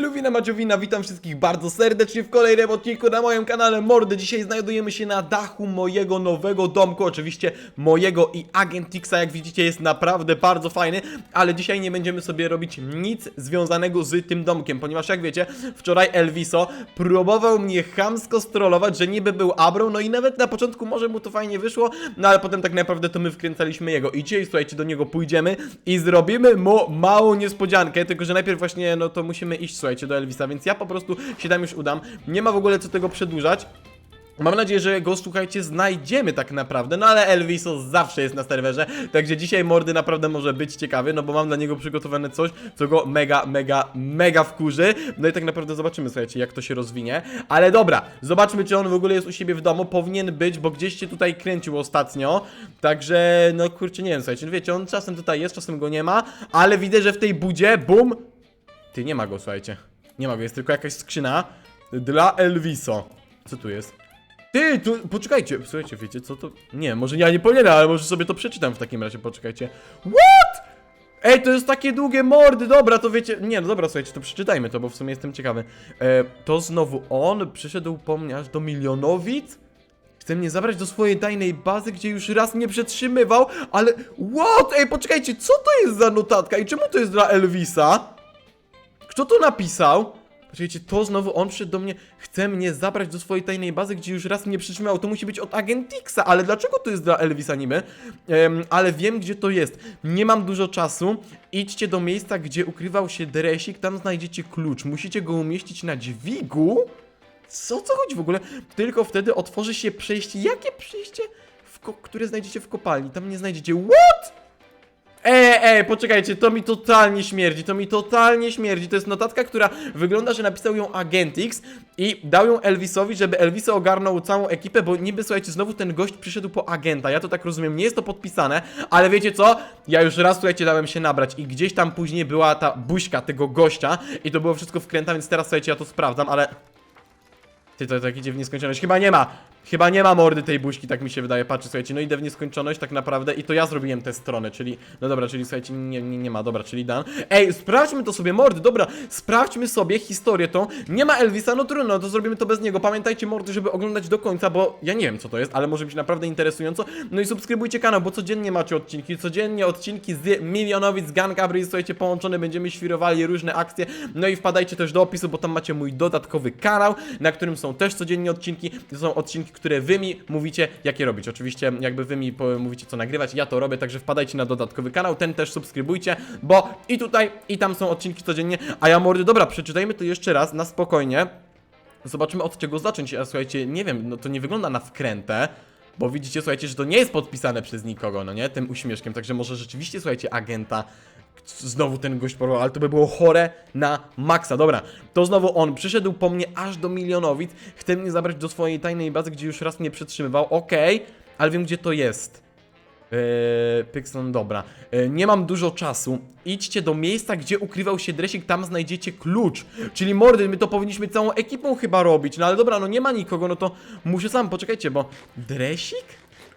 Eluwina Maciowina, witam wszystkich bardzo serdecznie w kolejnym odcinku na moim kanale Mordy. Dzisiaj znajdujemy się na dachu mojego nowego domku, oczywiście mojego i Agentixa, jak widzicie jest naprawdę bardzo fajny, ale dzisiaj nie będziemy sobie robić nic związanego z tym domkiem, ponieważ jak wiecie, wczoraj Elviso próbował mnie chamsko strollować, że niby był Abrą, no i nawet na początku może mu to fajnie wyszło, no ale potem tak naprawdę to my wkręcaliśmy jego i dzisiaj, słuchajcie, do niego pójdziemy i zrobimy mu małą niespodziankę, tylko że najpierw właśnie, no to musimy iść, słuchajcie, do Elvisa, więc ja po prostu się tam już udam. Nie ma w ogóle co tego przedłużać. Mam nadzieję, że go, słuchajcie, znajdziemy tak naprawdę, no ale Elviso zawsze jest na serwerze, także dzisiaj mordy naprawdę może być ciekawy, no bo mam dla niego przygotowane coś, co go mega, mega, mega wkurzy, no i tak naprawdę zobaczymy, słuchajcie, jak to się rozwinie, ale dobra, zobaczmy, czy on w ogóle jest u siebie w domu, powinien być, bo gdzieś się tutaj kręcił ostatnio, także, no kurczę, nie wiem, słuchajcie, no wiecie, on czasem tutaj jest, czasem go nie ma, ale widzę, że w tej budzie, bum, ty, nie ma go, słuchajcie, nie ma go, jest tylko jakaś skrzyna dla Elviso, co tu jest? Ty, tu, poczekajcie, słuchajcie, wiecie co to? Nie, może ja nie powinienem, ale może sobie to przeczytam w takim razie, poczekajcie. What? Ej, to jest takie długie mordy, dobra, to wiecie, nie, no dobra, słuchajcie, to przeczytajmy to, bo w sumie jestem ciekawy. E, to znowu on przyszedł po mnie aż do milionowic? Chce mnie zabrać do swojej tajnej bazy, gdzie już raz mnie przetrzymywał, ale... What? Ej, poczekajcie, co to jest za notatka i czemu to jest dla Elvisa? Kto to napisał? Poczekajcie, to znowu on przyszedł do mnie, chce mnie zabrać do swojej tajnej bazy, gdzie już raz mnie przytrzymał. To musi być od Agentixa, ale dlaczego to jest dla Elvisa niby? Em, ale wiem, gdzie to jest. Nie mam dużo czasu. Idźcie do miejsca, gdzie ukrywał się Dresik, tam znajdziecie klucz. Musicie go umieścić na dźwigu? Co, co chodzi w ogóle? Tylko wtedy otworzy się przejście. Jakie przejście? Które znajdziecie w kopalni. Tam nie znajdziecie. What? Ej, ej, poczekajcie, to mi totalnie śmierdzi, to mi totalnie śmierdzi. To jest notatka, która wygląda, że napisał ją Agentix i dał ją Elvisowi, żeby Elvis ogarnął całą ekipę, bo niby, słuchajcie, znowu ten gość przyszedł po agenta. Ja to tak rozumiem, nie jest to podpisane, ale wiecie co? Ja już raz, słuchajcie, dałem się nabrać i gdzieś tam później była ta buźka tego gościa i to było wszystko wkręta, więc teraz, słuchajcie, ja to sprawdzam, ale... Ty, to tak idzie w nieskończoność. Chyba nie ma. Chyba nie ma mordy tej buźki, tak mi się wydaje. Patrzcie, słuchajcie, no idę w nieskończoność tak naprawdę i to ja zrobiłem tę stronę, czyli... No dobra, czyli słuchajcie, nie, nie, nie ma, dobra, czyli Dan. Ej, sprawdźmy to sobie, mordy, dobra, sprawdźmy sobie historię tą. Nie ma Elvisa, no trudno, to zrobimy to bez niego. Pamiętajcie, mordy, żeby oglądać do końca, bo ja nie wiem, co to jest, ale może być naprawdę interesująco. No i subskrybujcie kanał, bo codziennie macie odcinki, codziennie odcinki z Milionowic, Gun Gabriel, słuchajcie, połączone, będziemy świrowali różne akcje. No i wpadajcie też do opisu, bo tam macie mój dodatkowy kanał, na którym są też codziennie odcinki. To są odcinki, które wy mi mówicie, jakie robić. Oczywiście, jakby wy mi mówicie, co nagrywać, ja to robię, także wpadajcie na dodatkowy kanał, ten też subskrybujcie, bo i tutaj, i tam są odcinki codziennie. A ja mordy, dobra, przeczytajmy to jeszcze raz na spokojnie. Zobaczymy od czego zacząć. Ja słuchajcie, nie wiem, no to nie wygląda na wkrętę. Bo widzicie, słuchajcie, że to nie jest podpisane przez nikogo, no nie? Tym uśmieszkiem, także może rzeczywiście, słuchajcie, agenta Znowu ten gość porwał, ale to by było chore na maksa. Dobra, to znowu on przyszedł po mnie aż do milionowic. Chce mnie zabrać do swojej tajnej bazy, gdzie już raz mnie przetrzymywał. Okej, ale wiem gdzie to jest. Eee, Pixon, dobra. Eee, nie mam dużo czasu. Idźcie do miejsca, gdzie ukrywał się Dresik, tam znajdziecie klucz. Czyli mordy, my to powinniśmy całą ekipą chyba robić. No ale dobra, no nie ma nikogo, no to muszę sam, poczekajcie, bo... Dresik?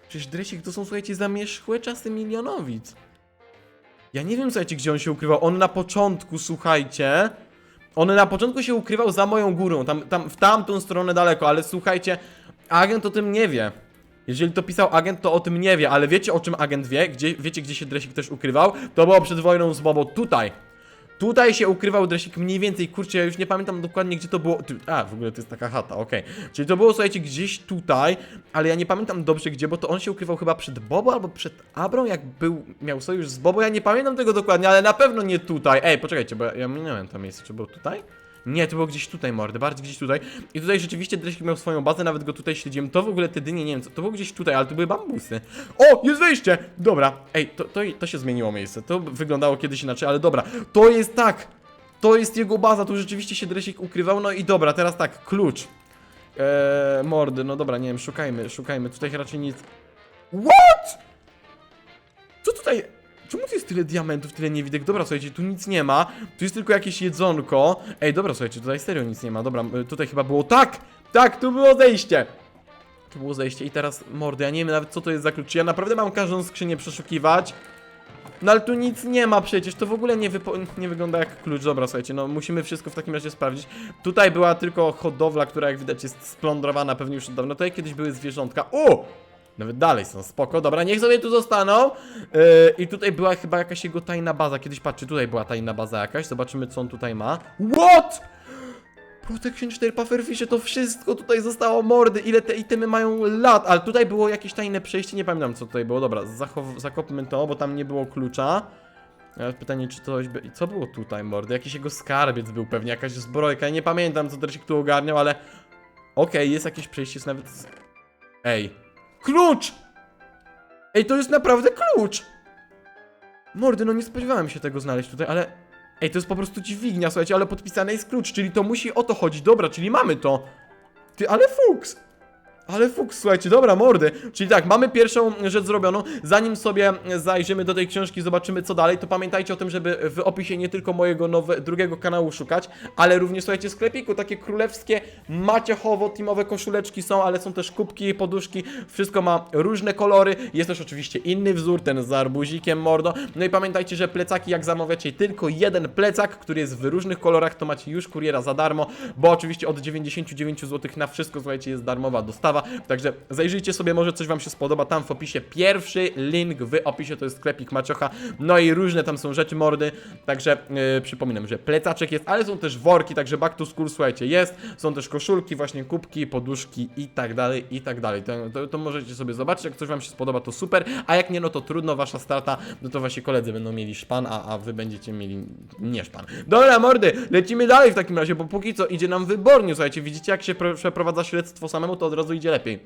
Przecież Dresik to są, słuchajcie, zamierzchłe czasy milionowic. Ja nie wiem, słuchajcie, gdzie on się ukrywał. On na początku, słuchajcie. On na początku się ukrywał za moją górą, tam, tam w tamtą stronę daleko, ale słuchajcie, agent o tym nie wie. Jeżeli to pisał agent, to o tym nie wie, ale wiecie o czym agent wie? Gdzie, wiecie, gdzie się Dresik też ukrywał? To było przed wojną z Bobo, tutaj. Tutaj się ukrywał Dresik mniej więcej, kurczę, ja już nie pamiętam dokładnie gdzie to było. Tu, a, w ogóle to jest taka chata, okej. Czyli to było, słuchajcie, gdzieś tutaj, ale ja nie pamiętam dobrze gdzie, bo to on się ukrywał chyba przed Bobo albo przed Abrą, jak był, miał sojusz z Bobo, ja nie pamiętam tego dokładnie, ale na pewno nie tutaj. Ej, poczekajcie, bo ja, ja minąłem to miejsce, czy było tutaj? Nie, to było gdzieś tutaj, mordy, bardziej gdzieś tutaj. I tutaj rzeczywiście Dresik miał swoją bazę, nawet go tutaj śledziłem. To w ogóle te dynie, nie wiem co, to było gdzieś tutaj, ale to były bambusy. O, jest wejście! Dobra, ej, to, to, to się zmieniło miejsce. To wyglądało kiedyś inaczej, ale dobra. To jest tak! To jest jego baza, tu rzeczywiście się Dresik ukrywał. No i dobra, teraz tak, klucz. Eee, mordy, no dobra, nie wiem, szukajmy, szukajmy. Tutaj raczej nic. What? Co tutaj? Czemu tu jest tyle diamentów, tyle niewidek? Dobra, słuchajcie, tu nic nie ma. Tu jest tylko jakieś jedzonko. Ej, dobra, słuchajcie, tutaj serio nic nie ma. Dobra, tutaj chyba było tak! Tak, tu było zejście! Tu było zejście i teraz mordy, ja nie wiem nawet co to jest za klucz. Ja naprawdę mam każdą skrzynię przeszukiwać? No ale tu nic nie ma przecież, to w ogóle nie, nie wygląda jak klucz. Dobra, słuchajcie, no musimy wszystko w takim razie sprawdzić. Tutaj była tylko hodowla, która jak widać jest splądrowana pewnie już od dawna. Tutaj kiedyś były zwierzątka. O! Nawet dalej są, spoko, dobra, niech sobie tu zostaną. Yy, I tutaj była chyba jakaś jego tajna baza. Kiedyś patrzcie, tutaj była tajna baza jakaś. Zobaczymy, co on tutaj ma. What? Protection 4 Pufferfishy, to wszystko tutaj zostało mordy. Ile te itemy mają lat? Ale tutaj było jakieś tajne przejście, nie pamiętam co tutaj było. Dobra, zakopmy to, bo tam nie było klucza. Teraz pytanie, czy coś by... Co było tutaj, mordy? Jakiś jego skarbiec był pewnie, jakaś zbrojka. Nie pamiętam, co Dresik tu ogarniał, ale... Okej, jest jakieś przejście, jest nawet... Ej. Klucz! Ej, to jest naprawdę klucz! Mordy, no nie spodziewałem się tego znaleźć tutaj, ale... Ej, to jest po prostu dźwignia, słuchajcie, ale podpisane jest klucz, czyli to musi o to chodzić. Dobra, czyli mamy to. Ty, ale fuks! Ale fuks, słuchajcie, dobra, mordy. Czyli tak, mamy pierwszą rzecz zrobioną. Zanim sobie zajrzymy do tej książki, zobaczymy co dalej, to pamiętajcie o tym, żeby w opisie nie tylko mojego nowe, drugiego kanału szukać, ale również, słuchajcie, sklepiku, takie królewskie, maciechowo-teamowe koszuleczki są, ale są też kubki, poduszki, wszystko ma różne kolory. Jest też oczywiście inny wzór, ten z arbuzikiem, mordo. No i pamiętajcie, że plecaki, jak zamawiacie tylko jeden plecak, który jest w różnych kolorach, to macie już kuriera za darmo, bo oczywiście od 99 zł na wszystko, słuchajcie, jest darmowa dostawa. Także zajrzyjcie sobie, może coś Wam się spodoba. Tam w opisie pierwszy link w opisie to jest sklepik Maciocha. No i różne tam są rzeczy, mordy. Także yy, przypominam, że plecaczek jest, ale są też worki, także back to school, słuchajcie, jest. Są też koszulki, właśnie kubki, poduszki i tak dalej, i tak dalej. To, to, to możecie sobie zobaczyć, jak coś Wam się spodoba, to super. A jak nie, no to trudno, Wasza strata, no to Wasi koledzy będą mieli szpan, a, a Wy będziecie mieli nie szpan. Dobra, mordy, lecimy dalej w takim razie, bo póki co idzie nam wybornie, słuchajcie, widzicie jak się pro- przeprowadza śledztwo samemu, to od razu idzie lepiej.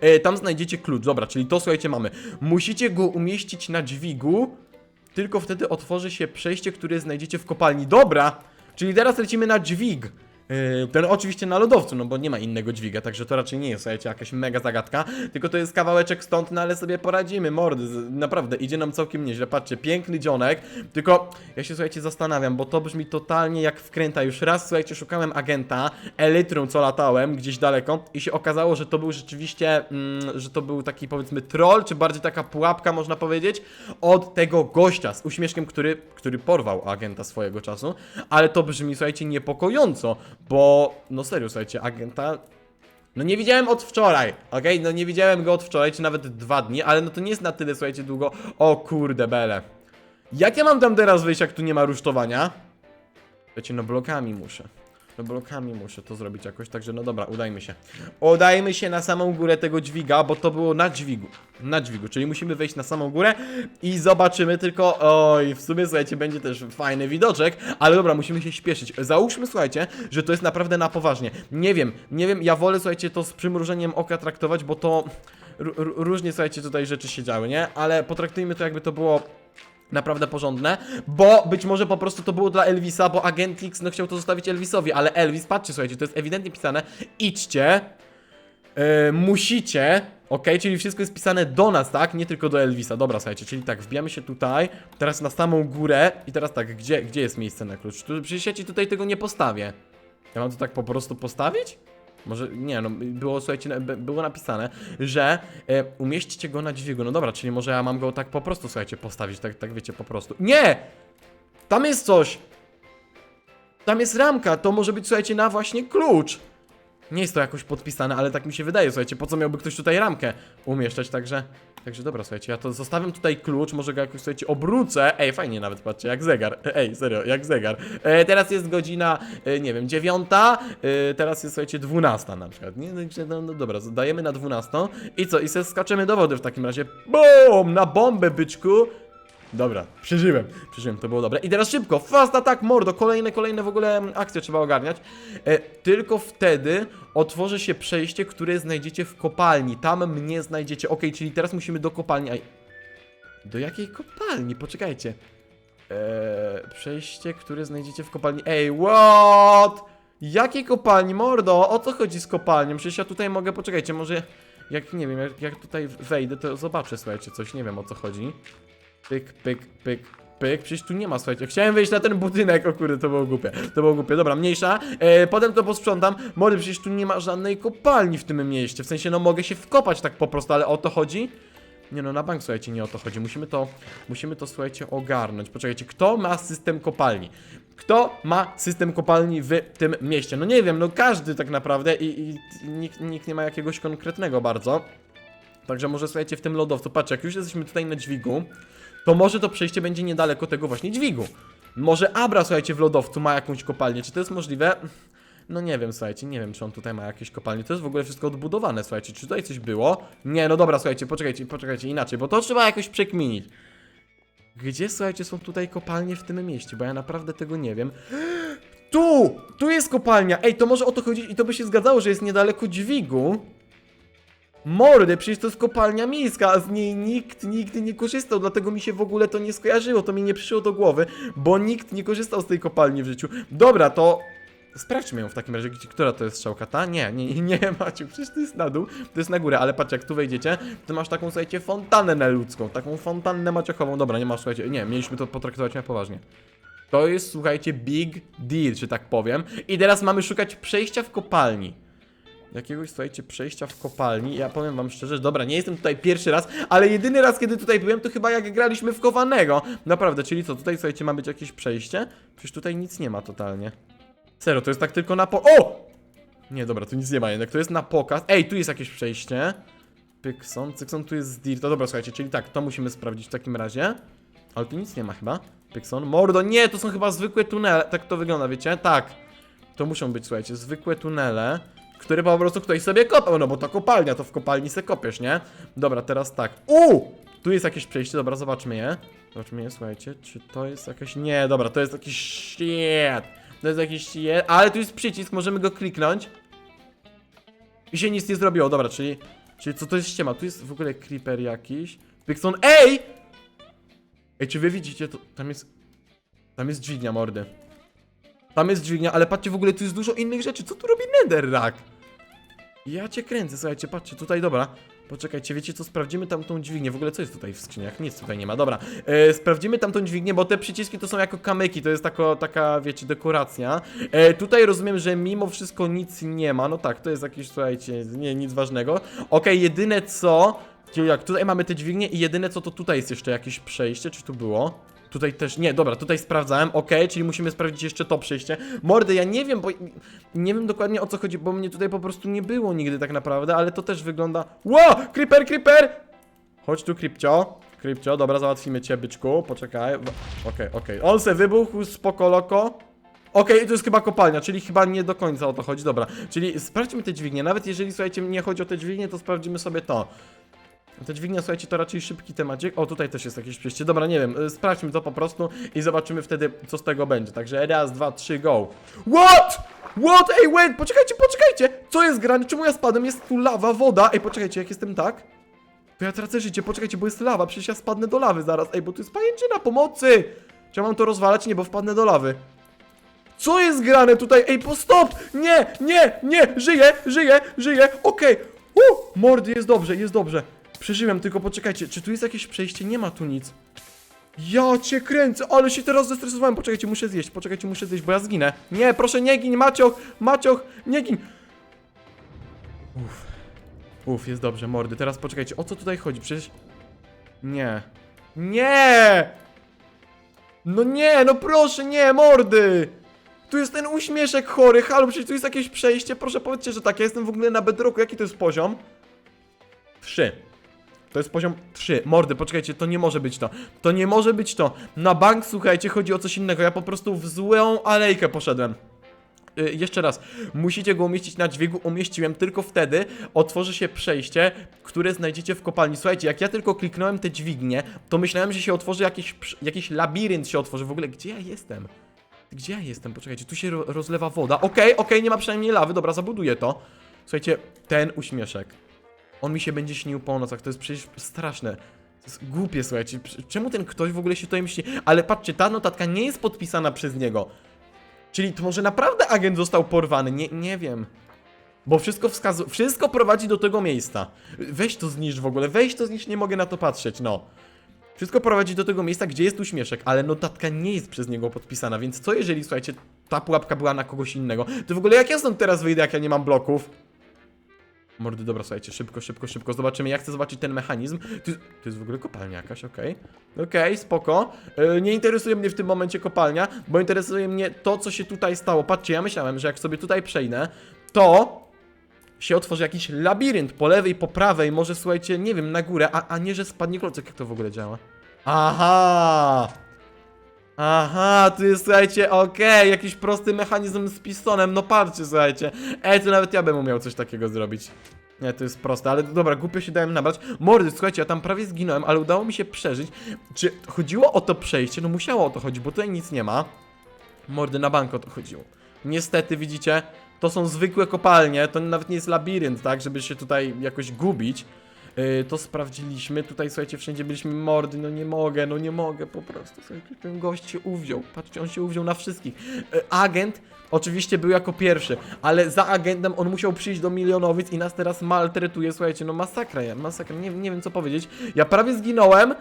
E, tam znajdziecie klucz, dobra, czyli to słuchajcie mamy. Musicie go umieścić na dźwigu, tylko wtedy otworzy się przejście, które znajdziecie w kopalni. Dobra, czyli teraz lecimy na dźwig. E, Ten oczywiście na lodowcu, no bo nie ma innego dźwiga, także to raczej nie jest, słuchajcie, jakaś mega zagadka, tylko to jest kawałeczek stąd, no ale sobie poradzimy, mordy, naprawdę, idzie nam całkiem nieźle, patrzcie, piękny dzionek, tylko ja się, słuchajcie, zastanawiam, bo to brzmi totalnie jak wkręta, już raz, słuchajcie, szukałem agenta, elytrą, co latałem gdzieś daleko i się okazało, że to był rzeczywiście, mm, że to był taki, powiedzmy, troll, czy bardziej taka pułapka, można powiedzieć, od tego gościa z uśmieszkiem, który, który porwał agenta swojego czasu, ale to brzmi, słuchajcie, niepokojąco, bo, no serio, słuchajcie, agenta no nie widziałem od wczoraj, okej? No nie widziałem go od wczoraj, czy nawet dwa dni, ale no to nie jest na tyle, słuchajcie, długo. O kurde bele. Jak ja mam tam teraz wyjść, jak tu nie ma rusztowania? Wiecie, no blokami muszę. No blokami muszę to zrobić jakoś, także no dobra, udajmy się. Udajmy się na samą górę tego dźwiga, bo to było na dźwigu. Na dźwigu, czyli musimy wejść na samą górę i zobaczymy tylko... Oj, w sumie, słuchajcie, będzie też fajny widoczek, ale dobra, musimy się śpieszyć. Załóżmy, słuchajcie, że to jest naprawdę na poważnie. Nie wiem, nie wiem, ja wolę, słuchajcie, to z przymrużeniem oka traktować, bo to... r- Różnie, słuchajcie, tutaj rzeczy się działy, nie? Ale potraktujmy to jakby to było naprawdę porządne, bo być może po prostu to było dla Elvisa, bo agent X no chciał to zostawić Elvisowi, ale Elvis, patrzcie, słuchajcie, to jest ewidentnie pisane, idźcie, yy, musicie, ok, czyli wszystko jest pisane do nas, tak, nie tylko do Elvisa, dobra, słuchajcie, czyli tak, wbijamy się tutaj, teraz na samą górę i teraz tak, gdzie, gdzie jest miejsce na klucz? Tu, przecież ja ci tutaj tego nie postawię. Ja mam to tak po prostu postawić? Może, nie no, było, słuchajcie, było napisane, że e, umieścicie go na dźwigu. No dobra, czyli może ja mam go tak po prostu, słuchajcie, postawić, tak, tak wiecie, po prostu. Nie! Tam jest coś! Tam jest ramka, to może być, słuchajcie, na właśnie klucz. Nie jest to jakoś podpisane, ale tak mi się wydaje, słuchajcie, po co miałby ktoś tutaj ramkę umieszczać, także... Także dobra, słuchajcie, ja to zostawiam tutaj klucz, może go jakoś, słuchajcie, obrócę. Ej, fajnie nawet, patrzcie, jak zegar. Ej, serio, jak zegar. E, teraz jest godzina, e, nie wiem, dziewiąta, e, teraz jest, słuchajcie, dwunasta na przykład. Nie, no, no, no dobra, dajemy na dwunastą. I co, i se skaczemy do wody w takim razie. BOOM! Na bombę, byczku! Dobra, przeżyłem, przeżyłem, to było dobre. I teraz szybko, fast attack, mordo, kolejne, kolejne w ogóle akcje trzeba ogarniać. E, tylko wtedy otworzy się przejście, które znajdziecie w kopalni. Tam mnie znajdziecie. Ok, czyli teraz musimy do kopalni. Aj. Do jakiej kopalni? Poczekajcie. E, przejście, które znajdziecie w kopalni. Ej, what? Jakiej kopalni, mordo? O co chodzi z kopalnią? Przecież ja tutaj mogę, poczekajcie, może jak, nie wiem, jak, jak tutaj wejdę, to zobaczę, słuchajcie, coś, nie wiem o co chodzi. Pyk, pyk, pyk, pyk. Przecież tu nie ma, słuchajcie. Chciałem wejść na ten budynek, o kurde, to było głupie. To było głupie. Dobra, mniejsza. E, potem to posprzątam. Mody, przecież tu nie ma żadnej kopalni w tym mieście. W sensie, no mogę się wkopać tak po prostu, ale o to chodzi? Nie no, na bank, słuchajcie, nie o to chodzi. Musimy to, musimy to, słuchajcie, ogarnąć. Poczekajcie, kto ma system kopalni? Kto ma system kopalni w tym mieście? No nie wiem, no każdy tak naprawdę i, i nikt, nikt nie ma jakiegoś konkretnego bardzo. Także może, słuchajcie, w tym lodowcu, patrzcie, jak już jesteśmy tutaj na dźwigu, to może to przejście będzie niedaleko tego właśnie dźwigu. Może Abra, słuchajcie, w lodowcu ma jakąś kopalnię. Czy to jest możliwe? No nie wiem, słuchajcie, nie wiem, czy on tutaj ma jakieś kopalnie. To jest w ogóle wszystko odbudowane, słuchajcie. Czy tutaj coś było? Nie, no dobra, słuchajcie, poczekajcie, poczekajcie inaczej, bo to trzeba jakoś przekminić. Gdzie, słuchajcie, są tutaj kopalnie w tym mieście? Bo ja naprawdę tego nie wiem. Tu! Tu jest kopalnia! Ej, to może o to chodzić i to by się zgadzało, że jest niedaleko dźwigu. Mordy, przecież to jest kopalnia miejska, a z niej nikt nigdy nie korzystał, dlatego mi się w ogóle to nie skojarzyło, to mi nie przyszło do głowy, bo nikt nie korzystał z tej kopalni w życiu. Dobra, to sprawdźmy ją w takim razie, która to jest strzałka, ta? Nie, nie, nie, Maciu, przecież to jest na dół, to jest na górę, ale patrz, jak tu wejdziecie, to masz taką, słuchajcie, fontannę ludzką, taką fontannę maciachową, dobra, nie masz, słuchajcie, nie, mieliśmy to potraktować na poważnie. To jest, słuchajcie, big deal, że tak powiem. I teraz mamy szukać przejścia w kopalni. Jakiegoś, słuchajcie, przejścia w kopalni. Ja powiem wam szczerze, że dobra, nie jestem tutaj pierwszy raz, ale jedyny raz, kiedy tutaj byłem, to chyba jak graliśmy w kowanego. Naprawdę, czyli co, tutaj, słuchajcie, ma być jakieś przejście? Przecież tutaj nic nie ma totalnie. Serio, to jest tak tylko na po... O! Nie, dobra, tu nic nie ma jednak, to jest na pokaz. Ej, tu jest jakieś przejście. Pykson, Cykson, tu jest Dir. To dobra, słuchajcie, czyli tak, to musimy sprawdzić w takim razie. Ale tu nic nie ma chyba. Pykson. Mordo, nie, to są chyba zwykłe tunele. Tak to wygląda, wiecie? Tak. To muszą być, słuchajcie, zwykłe tunele, które po prostu ktoś sobie kopał, no bo to kopalnia, to w kopalni se kopiesz, nie? Dobra, teraz tak. U! Tu jest jakieś przejście, dobra, zobaczmy je. Zobaczmy je, słuchajcie, czy to jest jakieś... Nie, dobra, to jest jakiś shit. To jest jakiś shit, ale tu jest przycisk, możemy go kliknąć. I się nic nie zrobiło, dobra, czyli... Czyli co to jest ściema? Tu jest w ogóle creeper jakiś. Pixon, ej! Ej, czy wy widzicie, to tam jest... Tam jest dźwignia mordy. Tam jest dźwignia, ale patrzcie, w ogóle tu jest dużo innych rzeczy. Co tu robi Netherrack? Ja cię kręcę, słuchajcie, patrzcie, tutaj, dobra. Poczekajcie, wiecie co, sprawdzimy tam tą dźwignię. W ogóle co jest tutaj w skrzyniach? Nic tutaj nie ma, dobra. E, sprawdzimy tam tą dźwignię, bo te przyciski to są jako kamyki, to jest tako, taka, wiecie, dekoracja. E, tutaj rozumiem, że mimo wszystko nic nie ma. No tak, to jest jakieś, słuchajcie, nie, nic ważnego. Okej, jedyne co... Jak tutaj mamy te dźwignie i jedyne co to tutaj jest jeszcze jakieś przejście, czy tu było? Tutaj też, nie, dobra, tutaj sprawdzałem, ok, czyli musimy sprawdzić jeszcze to przejście. Mordy, ja nie wiem, bo nie wiem dokładnie o co chodzi, bo mnie tutaj po prostu nie było nigdy tak naprawdę, ale to też wygląda... Ło! Creeper, creeper! Chodź tu, Krypcio. Krypcio, dobra, załatwimy cię, byczku, poczekaj. Okej, okej, on se wybuchł, spoko, loko. Okej, to jest chyba kopalnia, czyli chyba nie do końca o to chodzi, dobra. Czyli sprawdźmy te dźwignie, nawet jeżeli, słuchajcie, nie chodzi o te dźwignie, to sprawdzimy sobie to. Te dźwignia, słuchajcie, to raczej szybki temacik. O, tutaj też jest jakieś przejście. Dobra, nie wiem, y, sprawdźmy to po prostu i zobaczymy wtedy, co z tego będzie. Także raz, dwa, trzy, go. What? What? Ej, wait, poczekajcie, poczekajcie! Co jest grane? Czemu ja spadłem? Jest tu lawa, woda. Ej, poczekajcie, jak jestem tak? To ja tracę życie, poczekajcie, bo jest lawa, przecież ja spadnę do lawy zaraz. Ej, bo tu jest pajęczyna, pomocy! Czy ja mam to rozwalać? Nie, bo wpadnę do lawy. Co jest grane tutaj? Ej, po stop! Nie, nie, nie! Żyję, żyję, żyję! Okej! Uh, mordy, jest dobrze, jest dobrze. Przeżyłem, tylko poczekajcie, czy tu jest jakieś przejście? Nie ma tu nic. Ja cię kręcę, ale się teraz zestresowałem. Poczekajcie, muszę zjeść, poczekajcie, muszę zjeść, bo ja zginę. Nie, proszę nie gin, Macioch, Macioch, nie gin. Uff. Uff, jest dobrze, mordy. Teraz poczekajcie, o co tutaj chodzi? Przecież... Nie. Nie! No nie, no proszę, nie, mordy! Tu jest ten uśmieszek chory, halo, przecież tu jest jakieś przejście, proszę powiedzcie, że tak, ja jestem w ogóle na bedrocku, jaki to jest poziom? 3. To jest poziom 3. Mordy, poczekajcie, to nie może być to. To nie może być to. Na bank, słuchajcie, chodzi o coś innego. Ja po prostu w złą alejkę poszedłem. Y, jeszcze raz, musicie go umieścić na dźwigu, umieściłem tylko wtedy, otworzy się przejście, które znajdziecie w kopalni. Słuchajcie, jak ja tylko kliknąłem te dźwignie, to myślałem, że się otworzy jakiś, jakiś labirynt się otworzy. W ogóle, gdzie ja jestem? Gdzie ja jestem? Poczekajcie, tu się ro rozlewa woda. Okej, okej, nie ma przynajmniej lawy, dobra, zabuduję to. Słuchajcie, ten uśmieszek. On mi się będzie śnił po nocach, to jest przecież straszne. To jest głupie, słuchajcie. Czemu ten ktoś w ogóle się tutaj myśli? Ale patrzcie, ta notatka nie jest podpisana przez niego. Czyli to może naprawdę agent został porwany, nie, nie wiem. Bo wszystko wskazuje, wszystko prowadzi do tego miejsca. Weź to zniszcz w ogóle, weź to zniszcz, nie mogę na to patrzeć, no. Wszystko prowadzi do tego miejsca, gdzie jest uśmieszek, ale notatka nie jest przez niego podpisana, więc co jeżeli, słuchajcie, ta pułapka była na kogoś innego? To w ogóle jak ja stąd teraz wyjdę, jak ja nie mam bloków? Mordy, dobra, słuchajcie, szybko, szybko, szybko zobaczymy. Ja chcę zobaczyć ten mechanizm. To, jest- to jest w ogóle kopalnia jakaś, okej. Okej, spoko. E, nie interesuje mnie w tym momencie kopalnia, bo interesuje mnie to, co się tutaj stało. Patrzcie, ja myślałem, że jak sobie tutaj przejdę, to się otworzy jakiś labirynt po lewej, po prawej, może słuchajcie, nie wiem, na górę, a, a nie, że spadnie klocek, jak to w ogóle działa. Aha! Aha, tu jest, słuchajcie, okej, jakiś prosty mechanizm z pistonem, no patrzcie, słuchajcie. Ej, to nawet ja bym umiał coś takiego zrobić. Nie, to jest proste, ale dobra, głupio się dałem nabrać. Mordy, słuchajcie, ja tam prawie zginąłem, ale udało mi się przeżyć. Czy chodziło o to przejście? No musiało o to chodzić, bo tutaj nic nie ma. Mordy, na bank o to chodziło. Niestety, widzicie, to są zwykłe kopalnie, to nawet nie jest labirynt, tak, żeby się tutaj jakoś gubić. Yy, to sprawdziliśmy, tutaj słuchajcie, wszędzie byliśmy mordy, no nie mogę, no nie mogę po prostu, słuchajcie, ten gość się uwziął, patrzcie, on się uwziął na wszystkich. Yy, agent oczywiście był jako pierwszy, ale za agentem on musiał przyjść do milionowic i nas teraz maltretuje, słuchajcie, no masakra, ja, masakra, nie, nie wiem co powiedzieć. Ja prawie zginąłem,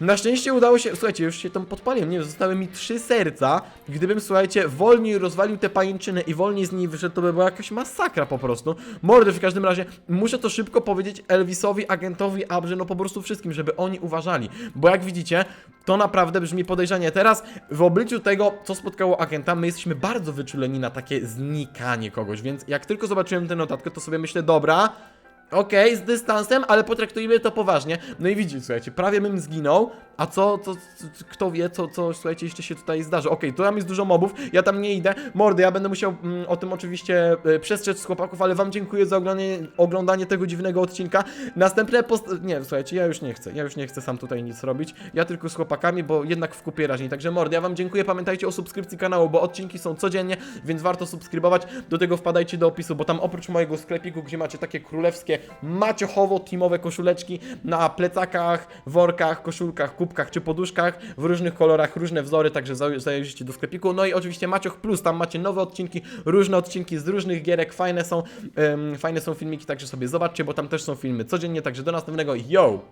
na szczęście udało się, słuchajcie, już się tam podpaliłem, nie wiem, zostały mi trzy serca. Gdybym, słuchajcie, wolniej rozwalił te pajęczyny i wolniej z niej wyszedł, to by była jakaś masakra po prostu. Mordy w każdym razie, muszę to szybko powiedzieć Elvisowi, agentowi, Abrze, no po prostu wszystkim, żeby oni uważali. Bo jak widzicie, to naprawdę brzmi podejrzanie. Teraz, w obliczu tego, co spotkało agenta, my jesteśmy bardzo wyczuleni na takie znikanie kogoś, więc jak tylko zobaczyłem tę notatkę, to sobie myślę, dobra, Okej, z dystansem, ale potraktujmy to poważnie. No i widzicie, słuchajcie, prawie bym zginął, a co, co, co kto wie, co, co, słuchajcie, jeszcze się tutaj zdarzy. Okej, tu tam jest dużo mobów, ja tam nie idę. Mordy, ja będę musiał mm, o tym oczywiście e, przestrzec chłopaków, ale wam dziękuję za oglądanie, oglądanie tego dziwnego odcinka. Następne post... Nie, słuchajcie, ja już nie chcę, ja już nie chcę sam tutaj nic robić. Ja tylko z chłopakami, bo jednak w kupie raźniej. Także mordy, ja wam dziękuję, pamiętajcie o subskrypcji kanału, bo odcinki są codziennie, więc warto subskrybować. Do tego wpadajcie do opisu, bo tam oprócz mojego sklepiku, gdzie macie takie królewskie, maciochowo-teamowe koszuleczki na plecakach, workach, koszulkach, kubkach czy poduszkach w różnych kolorach, różne wzory, także za- zajrzyjcie do sklepiku. No i oczywiście Macioch Plus, tam macie nowe odcinki, różne odcinki z różnych gierek, fajne są, em, fajne są filmiki, także sobie zobaczcie, bo tam też są filmy codziennie, także do następnego, yo!